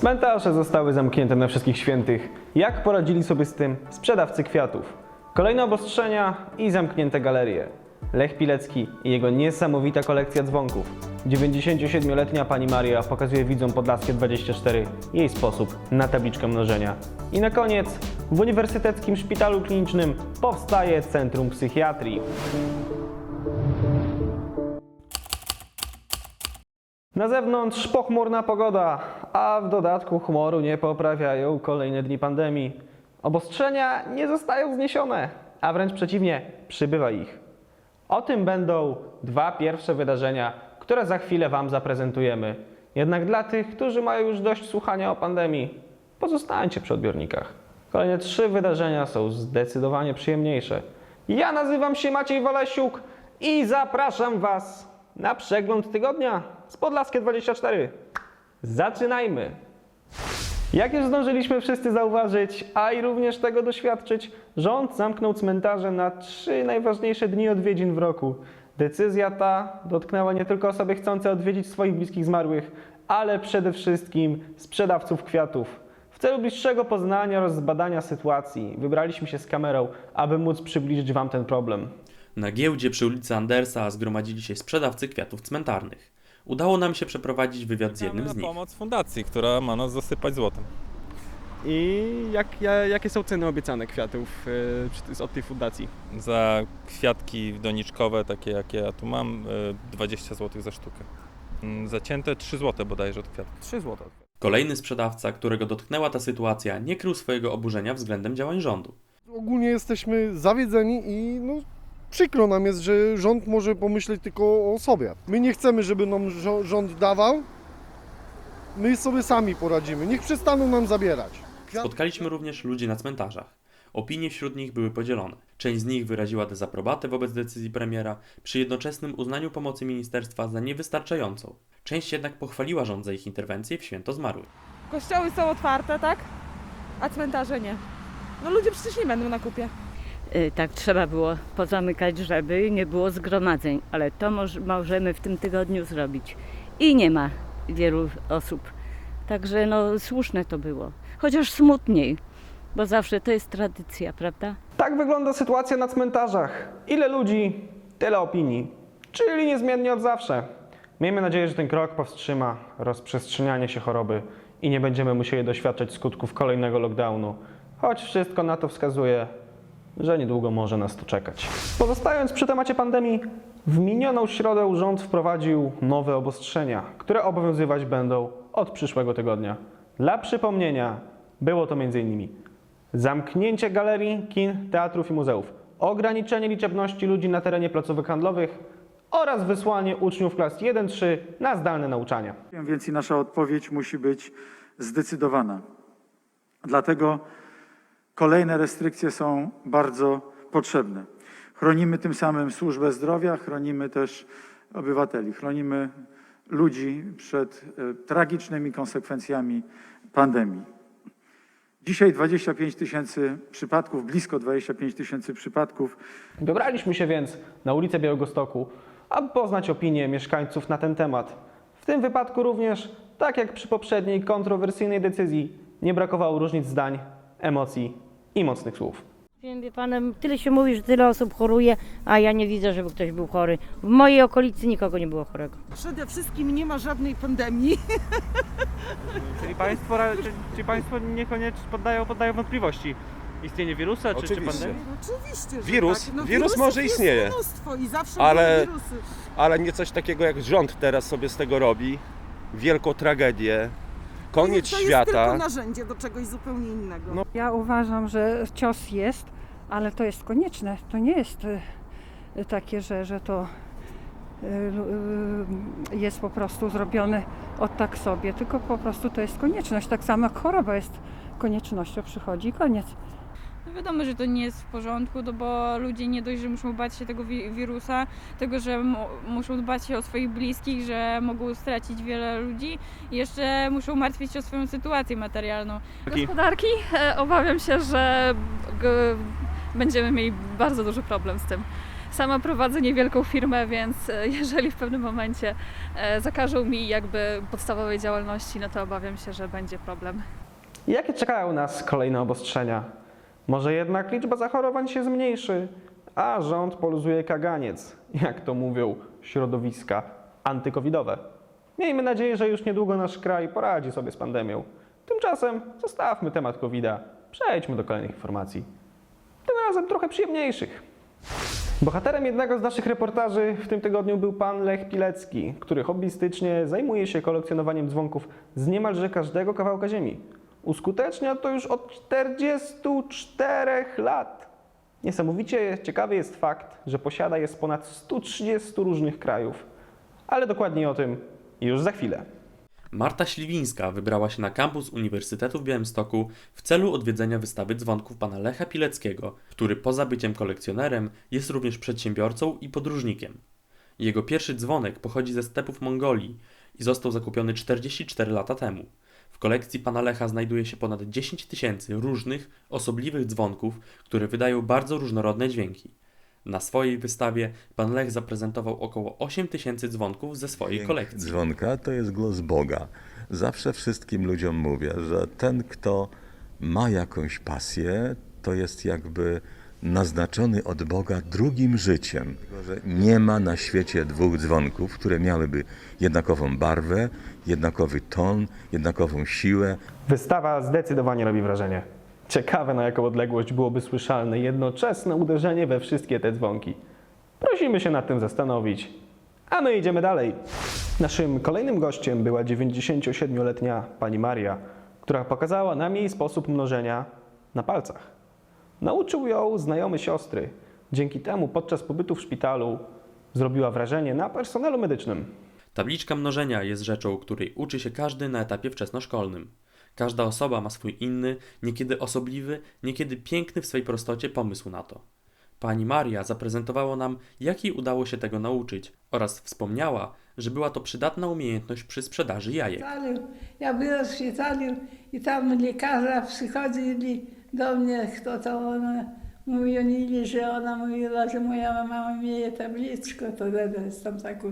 Cmentarze zostały zamknięte na wszystkich świętych. Jak poradzili sobie z tym sprzedawcy kwiatów? Kolejne obostrzenia i zamknięte galerie. Lech Pilecki i jego niesamowita kolekcja dzwonków. 97-letnia pani Maria pokazuje widzom Podlaskie 24 jej sposób na tabliczkę mnożenia. I na koniec w Uniwersyteckim Szpitalu Klinicznym powstaje Centrum Psychiatrii. Na zewnątrz pochmurna pogoda, a w dodatku humoru nie poprawiają kolejne dni pandemii. Obostrzenia nie zostają zniesione, a wręcz przeciwnie, przybywa ich. O tym będą dwa pierwsze wydarzenia, które za chwilę Wam zaprezentujemy. Jednak dla tych, którzy mają już dość słuchania o pandemii, pozostańcie przy odbiornikach. Kolejne trzy wydarzenia są zdecydowanie przyjemniejsze. Ja nazywam się Maciej Walesiuk i zapraszam Was na przegląd tygodnia z Podlaskie 24. Zaczynajmy! Jak już zdążyliśmy wszyscy zauważyć, a i również tego doświadczyć, rząd zamknął cmentarze na trzy najważniejsze dni odwiedzin w roku. Decyzja ta dotknęła nie tylko osoby chcące odwiedzić swoich bliskich zmarłych, ale przede wszystkim sprzedawców kwiatów. W celu bliższego poznania oraz zbadania sytuacji wybraliśmy się z kamerą, aby móc przybliżyć Wam ten problem. Na giełdzie przy ulicy Andersa zgromadzili się sprzedawcy kwiatów cmentarnych. Udało nam się przeprowadzić wywiad z jednym z nich. pomoc fundacji, która ma nas zasypać złotem. I jak, ja- jakie są ceny obiecane kwiatów e, przy- od tej fundacji? Za kwiatki doniczkowe, takie jakie ja tu mam, y, 20 zł za sztukę. Mm, Zacięte 3 zł bodajże od kwiatków. 3 zł. Kolejny sprzedawca, którego dotknęła ta sytuacja, nie krył swojego oburzenia względem działań rządu. Ogólnie jesteśmy zawiedzeni i no, przykro nam jest, że rząd może pomyśleć tylko o sobie. My nie chcemy, żeby nam rząd dawał. My sobie sami poradzimy. Niech przestaną nam zabierać. Spotkaliśmy również ludzi na cmentarzach. Opinie wśród nich były podzielone. Część z nich wyraziła dezaprobatę wobec decyzji premiera, przy jednoczesnym uznaniu pomocy ministerstwa za niewystarczającą. Część jednak pochwaliła rząd za ich interwencję w święto zmarłych. Kościoły są otwarte, tak? A cmentarze nie. No ludzie przecież nie będą na kupie. Y, Tak trzeba było pozamykać, żeby nie było zgromadzeń, ale to moż, możemy w tym tygodniu zrobić. I nie ma wielu osób. Także no słuszne to było. Chociaż smutniej, bo zawsze to jest tradycja, prawda? Tak wygląda sytuacja na cmentarzach. Ile ludzi, tyle opinii. Czyli niezmiennie od zawsze. Miejmy nadzieję, że ten krok powstrzyma rozprzestrzenianie się choroby i nie będziemy musieli doświadczać skutków kolejnego lockdownu. Choć wszystko na to wskazuje, że niedługo może nas to czekać. Pozostając przy temacie pandemii, w minioną środę rząd wprowadził nowe obostrzenia, które obowiązywać będą od przyszłego tygodnia. Dla przypomnienia, było to m.in. Zamknięcie galerii, kin, teatrów i muzeów, ograniczenie liczebności ludzi na terenie placówek handlowych oraz wysłanie uczniów klas 1-3 na zdalne nauczania. Więc i nasza odpowiedź musi być zdecydowana. Dlatego kolejne restrykcje są bardzo potrzebne. Chronimy tym samym służbę zdrowia, chronimy też obywateli, chronimy ludzi przed e, tragicznymi konsekwencjami pandemii. Dzisiaj 25 tysięcy przypadków, blisko 25 tysięcy przypadków Wybraliśmy się więc na ulicę Białegostoku, aby poznać opinie mieszkańców na ten temat. W tym wypadku również, tak jak przy poprzedniej kontrowersyjnej decyzji, nie brakowało różnic zdań, emocji i mocnych słów. Wiem, wie pan, tyle się mówi, że tyle osób choruje, a ja nie widzę, żeby ktoś był chory. W mojej okolicy nikogo nie było chorego. Przede wszystkim nie ma żadnej pandemii. Czyli państwo, ra- czy, czy państwo niekoniecznie poddają, poddają wątpliwości istnienie wirusa czy, czy Oczywiście. pandemii? Oczywiście, że Wirus- tak. No, wirus wirusów może jest istnieje. mnóstwo i zawsze Ale- były wirusy. Ale nie coś takiego jak rząd teraz sobie z tego robi. Wielką tragedię. Koniec to jest świata. tylko narzędzie do czegoś zupełnie innego. No. Ja uważam, że cios jest, ale to jest konieczne. To nie jest y, takie, że, że to y, y, jest po prostu zrobione od tak sobie, tylko po prostu to jest konieczność. Tak samo jak choroba jest koniecznością, przychodzi i koniec. No wiadomo, że to nie jest w porządku, no bo ludzie nie dość, że muszą bać się tego wi- wirusa, tego, że mu- muszą dbać się o swoich bliskich, że mogą stracić wiele ludzi i jeszcze muszą martwić się o swoją sytuację materialną. Gospodarki e, obawiam się, że będziemy mieli bardzo duży problem z tym. Sama prowadzę niewielką firmę, więc e, jeżeli w pewnym momencie e, zakażą mi jakby podstawowej działalności, no to obawiam się, że będzie problem. Jakie czekają nas kolejne obostrzenia? Może jednak liczba zachorowań się zmniejszy, a rząd poluzuje kaganiec, jak to mówią środowiska antykowidowe. Miejmy nadzieję, że już niedługo nasz kraj poradzi sobie z pandemią. Tymczasem zostawmy temat COVID-a, przejdźmy do kolejnych informacji. Tym razem trochę przyjemniejszych. Bohaterem jednego z naszych reportaży w tym tygodniu był pan Lech Pilecki, który hobbystycznie zajmuje się kolekcjonowaniem dzwonków z niemalże każdego kawałka ziemi. Uskutecznia to już od 44 lat. Niesamowicie ciekawy jest fakt, że posiada je z ponad 130 różnych krajów. Ale dokładniej o tym już za chwilę. Marta Śliwińska wybrała się na kampus Uniwersytetu w Białymstoku w celu odwiedzenia wystawy dzwonków pana Lecha Pileckiego, który poza byciem kolekcjonerem jest również przedsiębiorcą i podróżnikiem. Jego pierwszy dzwonek pochodzi ze stepów Mongolii i został zakupiony 44 lata temu. W kolekcji pana Lecha znajduje się ponad 10 tysięcy różnych, osobliwych dzwonków, które wydają bardzo różnorodne dźwięki. Na swojej wystawie pan Lech zaprezentował około 8 tysięcy dzwonków ze swojej Dźwięk kolekcji. Dzwonka to jest głos Boga. Zawsze wszystkim ludziom mówię, że ten, kto ma jakąś pasję, to jest jakby naznaczony od Boga drugim życiem. Że nie ma na świecie dwóch dzwonków, które miałyby jednakową barwę, jednakowy ton, jednakową siłę. Wystawa zdecydowanie robi wrażenie. Ciekawe na jaką odległość byłoby słyszalne jednoczesne uderzenie we wszystkie te dzwonki. Prosimy się nad tym zastanowić. A my idziemy dalej. Naszym kolejnym gościem była 97-letnia pani Maria, która pokazała nam jej sposób mnożenia na palcach. Nauczył ją znajomy siostry. Dzięki temu podczas pobytu w szpitalu zrobiła wrażenie na personelu medycznym. Tabliczka mnożenia jest rzeczą, której uczy się każdy na etapie wczesnoszkolnym. Każda osoba ma swój inny, niekiedy osobliwy, niekiedy piękny w swej prostocie pomysł na to. Pani Maria zaprezentowała nam, jak jej udało się tego nauczyć oraz wspomniała, że była to przydatna umiejętność przy sprzedaży jajek. Ja była w szpitalu i tam lekarze przychodzili do mnie, kto to ona, mówili, że ona mówiła, że moja mama miała tabliczkę, to jest tam taką.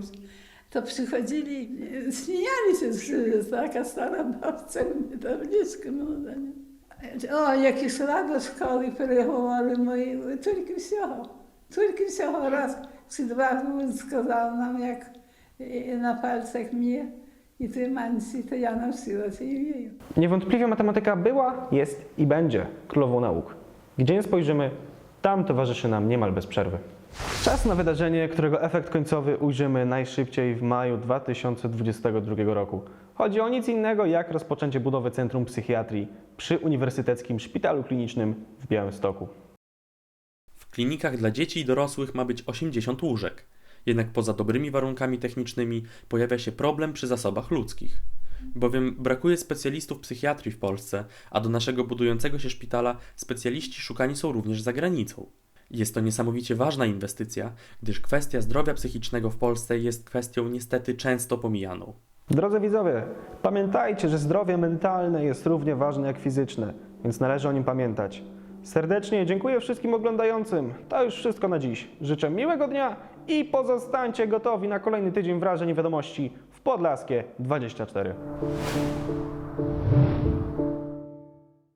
To przychodzili, śmiali się, że taka stara babcia mnie tabliczkę młoda. nie? O, jakieś rado szkoły переговори мої, тільки всього. Тільки всього раз чи два сказав нам, як і на пальцях мені, i tej mancji to ja się. Niewątpliwie matematyka była, jest i będzie królową nauk. Gdzie nie spojrzymy, tam towarzyszy nam niemal bez przerwy. Czas na wydarzenie, którego efekt końcowy ujrzymy najszybciej w maju 2022 roku. Chodzi o nic innego jak rozpoczęcie budowy Centrum Psychiatrii przy Uniwersyteckim Szpitalu Klinicznym w Białymstoku. W klinikach dla dzieci i dorosłych ma być 80 łóżek. Jednak poza dobrymi warunkami technicznymi pojawia się problem przy zasobach ludzkich. Bowiem brakuje specjalistów psychiatrii w Polsce, a do naszego budującego się szpitala specjaliści szukani są również za granicą. Jest to niesamowicie ważna inwestycja, gdyż kwestia zdrowia psychicznego w Polsce jest kwestią niestety często pomijaną. Drodzy widzowie, pamiętajcie, że zdrowie mentalne jest równie ważne jak fizyczne, więc należy o nim pamiętać. Serdecznie dziękuję wszystkim oglądającym. To już wszystko na dziś. Życzę miłego dnia i pozostańcie gotowi na kolejny tydzień wrażeń i wiadomości w Podlaskie 24.